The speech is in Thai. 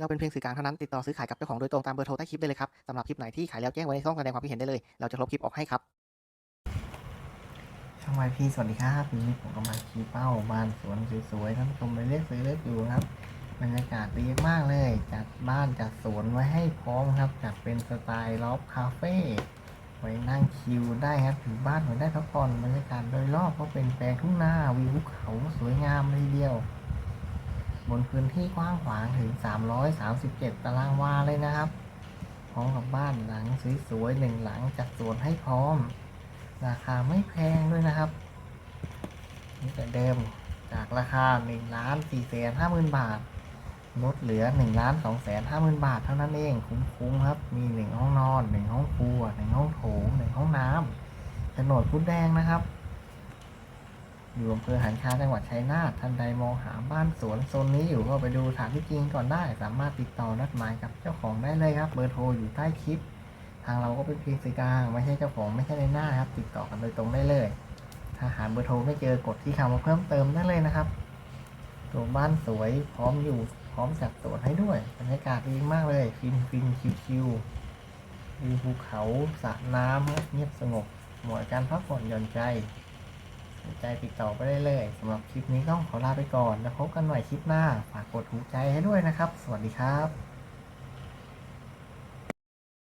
เราเป็นเพียงสื่อกลางเท่านั้นติดต่อซื้อขายกับเจ้าของโดยตรงตามเบอร์โทรใต้คลิปได้เลยครับสำหรับคลิปไหนที่ขายแล้วแจ้งไว้ในช่องแสดงความคิดเห็นได้เลย เราจะลบคลิปออกให้ครับ ช่องไวพีสวัสดีครับวันนี้ผมก็มาชี้เป้าบ้านสวนสวยๆท่านผู้ชมไปเลือกซื้อเลือกอยู่ครับบรรยากาศดีมากเลย จัดบ้านจัดสวนไว้ให้พร้อมครับ จัดเป็นสไตล์ล็อบคาเฟ่ไว้นั่งคิวได้ครับถึงบ้านไว้ได้พักผ่อนบรรยากาศโดยรอบก็เป็นแปลงทุ่งนาวิวภูเขาสวยงามเลยเดียว บนพื้นที่กว้างขวางถึง 337 ตารางวาเลยนะครับ พร้อมกับบ้านหลังสวยๆหนึ่งหลังจัดสวนให้พร้อม ราคาไม่แพงด้วยนะครับนี่แต่เดิมจากราคา1ล้าน4แสนห้าหมื่นบาทลดเหลือ1ล้าน2แสนห้าหมื่นบาทเท่านั้นเองคุ้มๆครับ มี 1 ห้องนอน 1 ห้องครัว 1 ห้องโถง 1 ห้องน้ำโฉนดพุดแดงนะครับ อยู่อำเภอหันคาจังหวัดชัยนาทท่านใดมองหาบ้านสวนโซนนี้อยู่ก็ไปดูถานที่จริงก่อนได้ สามารถติดต่อนัดหมายกับเจ้าของได้เลยครับ เบอร์โทรอยู่ใต้คลิป ทางเราก็เป็นเพียงสื่อกลางไม่ใช่เจ้าของไม่ใช่ในหน้าครับ ติดต่อกันโดยตรงได้เลย ถ้าหาเบอร์โทรไม่เจอกดที่คำว่าเพิ่มเติมได้เลยนะครับตัวบ้านสวยพร้อมอยู่พร้อมจัดสวนให้ด้วยบรรยากาศดีมากเลยฟินฟินชิวๆวิวภูเขาสระน้ำเงียบสงบเหมาะการพักผ่อนหย่อนใจ สนใจติดต่อไปได้เลยสำหรับคลิปนี้ต้องขอลาไปก่อน แล้วพบกันใหม่คลิปหน้า ฝากกดถูกใจให้ด้วยนะครับ สวัสดีครับ